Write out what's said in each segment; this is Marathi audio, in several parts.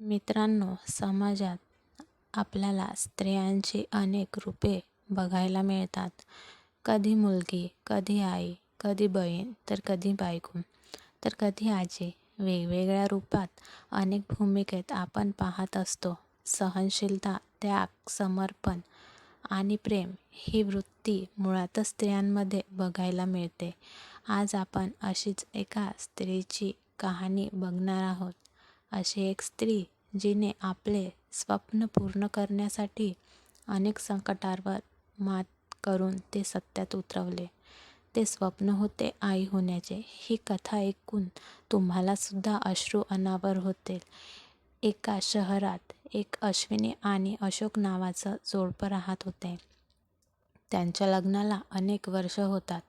मित्रांनो, समाजात आपल्याला स्त्रियांची अनेक रूपे बघायला मिळतात. कधी मुलगी, कधी आई, कधी बहीण, तर कधी बायको, तर कधी आजी. वेगवेगळ्या रूपात, अनेक भूमिकेत आपण पाहत असतो. सहनशीलता, त्याग, समर्पण आणि प्रेम ही वृत्ती मुळातच स्त्रियांमध्ये बघायला मिळते. आज आपण अशीच एका स्त्रीची कहाणी बघणार आहोत. अशी एक स्त्री जिने आपले स्वप्न पूर्ण करण्यासाठी अनेक संकटांवर मात करून ते सत्यात उतरवले. ते स्वप्न होते आई होण्याचे. ही कथा ऐकून तुम्हालासुद्धा अश्रू अनावर होतील. एका शहरात एक अश्विनी आणि अशोक नावाचं जोडपं राहत होते. त्यांच्या लग्नाला अनेक वर्षं होतात,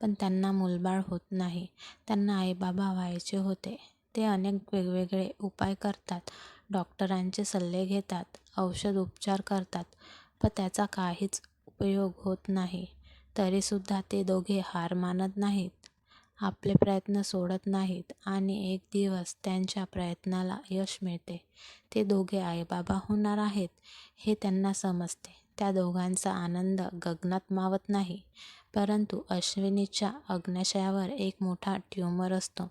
पण त्यांना मूलबाळ होत नाही. त्यांना आई-बाबा व्हायचे होते. ते अनेक वेगवेगळे उपाय करतात, डॉक्टरांचे सल्ले घेतात, औषध उपचार करतात, पण त्याचा काहीच उपयोग होत नाही. तरीसुद्धा ते दोघे हार मानत नाहीत. आपले प्रयत्न सोडत नाहीत आणि एक दिवस त्यांच्या प्रयत्नाला यश मिळते. ते दोघे आईबाबा होणार आहेत, हे त्यांना समजते. त्या दोघांचा आनंद गगनात मावत नाही. परंतु अश्विनीच्या अग्न्याशयावर एक मोठा ट्यूमर असतो.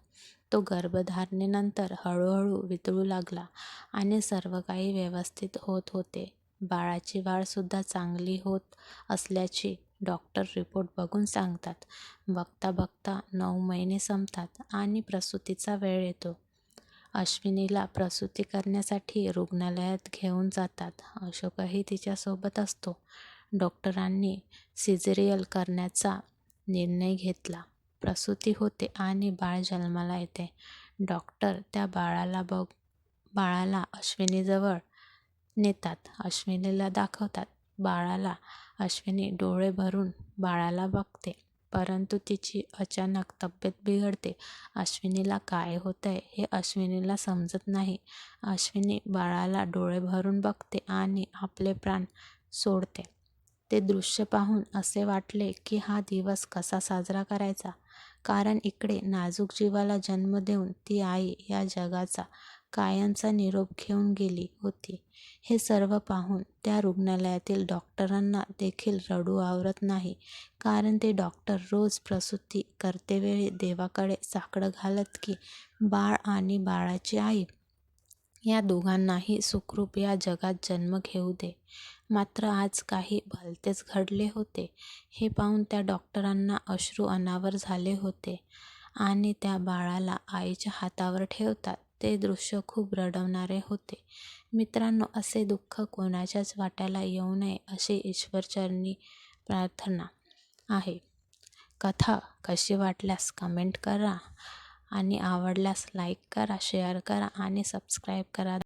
तो गर्भधारणेनंतर हळूहळू वितळू लागला आणि सर्व काही व्यवस्थित होत होते. बाळाची वाढसुद्धा चांगली होत असल्याची डॉक्टर रिपोर्ट बघून सांगतात. बघता बघता नऊ महिने संपतात आणि प्रसूतीचा वेळ येतो. अश्विनीला प्रसूती करण्यासाठी रुग्णालयात घेऊन जातात. अशोकही तिच्यासोबत असतो. डॉक्टरांनी सिजेरियल करण्याचा निर्णय घेतला. प्रसूती होते आणि बाळ जन्माला येते. डॉक्टर त्या बाळाला बघ बाळाला अश्विनीजवळ नेतात. अश्विनीला दाखवतात. बाळाला अश्विनी डोळे भरून बाळाला बघते. परंतु तिची अचानक तब्येत बिघडते. अश्विनीला काय होतंय हे अश्विनीला समजत नाही. अश्विनी बाळाला डोळे भरून बघते आणि आपले प्राण सोडते. ते दृश्य पाहून असे वाटले की हा दिवस कसा साजरा करायचा? कारण इकडे नाजूक जीवाला जन्म देऊन ती आई या जगाचा कायमचा निरोप घेऊन गेली होती. हे सर्व पाहून त्या रुग्णालयातील डॉक्टरांना देखील रडू आवरत नाही. कारण ते डॉक्टर रोज प्रसूती करतेवेळी देवाकडे साकडं घालत की बाळ आणि बाळाची आई या दोघांनाही सुखरूप या जगात जन्म घेऊ दे. मात्र आज काही भलतेच घडले होते. हे पाहून त्या डॉक्टरांना अश्रू अनावर झाले होते आणि त्या बाळाला आईच्या हातावर ठेवतात ते दृश्य खूप रडवणारे होते. मित्रांनो, असे दुःख कोणाच्याच वाट्याला येऊ नये अशी ईश्वरचरणी प्रार्थना आहे. कथा कशी वाटल्यास कमेंट करा आणि आवडल्यास लाईक करा, शेअर करा आणि सबस्क्राईब करा.